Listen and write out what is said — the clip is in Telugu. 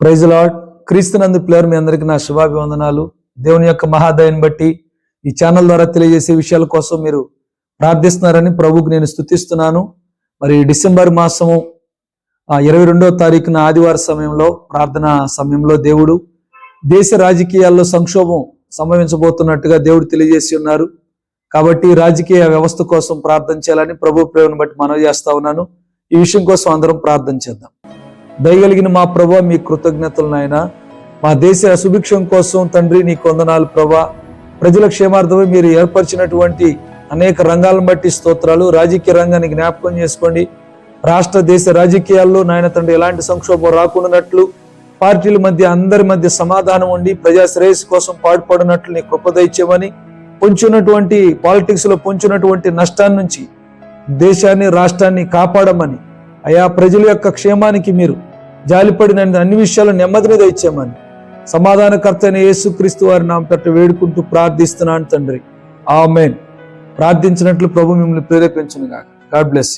ప్రైజ్ లాడ్ క్రీస్తునందు ప్లేయర్ మీ అందరికీ నా శుభాభివందనాలు. దేవుని యొక్క మహాదయాన్ని బట్టి ఈ ఛానల్ ద్వారా తెలియజేసే విషయాల కోసం మీరు ప్రార్థిస్తున్నారని ప్రభుకు నేను స్తుతిస్తున్నాను. మరి డిసెంబర్ మాసము ఆ, ఇరవై రెండవ తారీఖున ఆదివార సమయంలో ప్రార్థన సమయంలో దేవుడు దేశ రాజకీయాల్లో సంక్షోభం సంభవించబోతున్నట్టుగా దేవుడు తెలియజేసి ఉన్నారు. కాబట్టి రాజకీయ వ్యవస్థ కోసం ప్రార్థన చేయాలని ప్రభు ప్రేమను బట్టి మనవి చేస్తా ఉన్నాను. ఈ విషయం కోసం అందరం ప్రార్థన చేద్దాం. దయగలిగిన మా ప్రభా మీ కృతజ్ఞతలు నాయన. మా దేశ సుభిక్షం కోసం తండ్రి నీ కొందనాలు ప్రభా. ప్రజల క్షేమార్థమై మీరు ఏర్పరిచినటువంటి అనేక రంగాలను బట్టి స్తోత్రాలు. రాజకీయ రంగాన్ని జ్ఞాపకం చేసుకోండి. రాష్ట్ర దేశ రాజకీయాల్లో నాయన తండ్రి ఎలాంటి సంక్షోభం రాకుండానట్లు పార్టీల మధ్య అందరి మధ్య సమాధానం ఉండి ప్రజా శ్రేయస్సు కోసం పాటుపడినట్లు నీ కృపద పొంచినటువంటి పొంచున్నటువంటి పాలిటిక్స్లో పొంచున్నటువంటి నష్టాన్ని నుంచి దేశాన్ని రాష్ట్రాన్ని కాపాడమని. అయా ప్రజల యొక్క క్షేమానికి మీరు జాలిపడి నన్ను అన్ని విషయాలు నెమ్మది మీద ఇచ్చామని సమాధానకర్త అయిన యేసుక్రీస్తు వారి నామ పెట్టి వేడుకుంటూ ప్రార్థిస్తున్నాను తండ్రి. ఆమెన్. ప్రార్థించినట్లు ప్రభు మిమ్మల్ని ప్రేరేపించను గాక గాడ్ బ్లెస్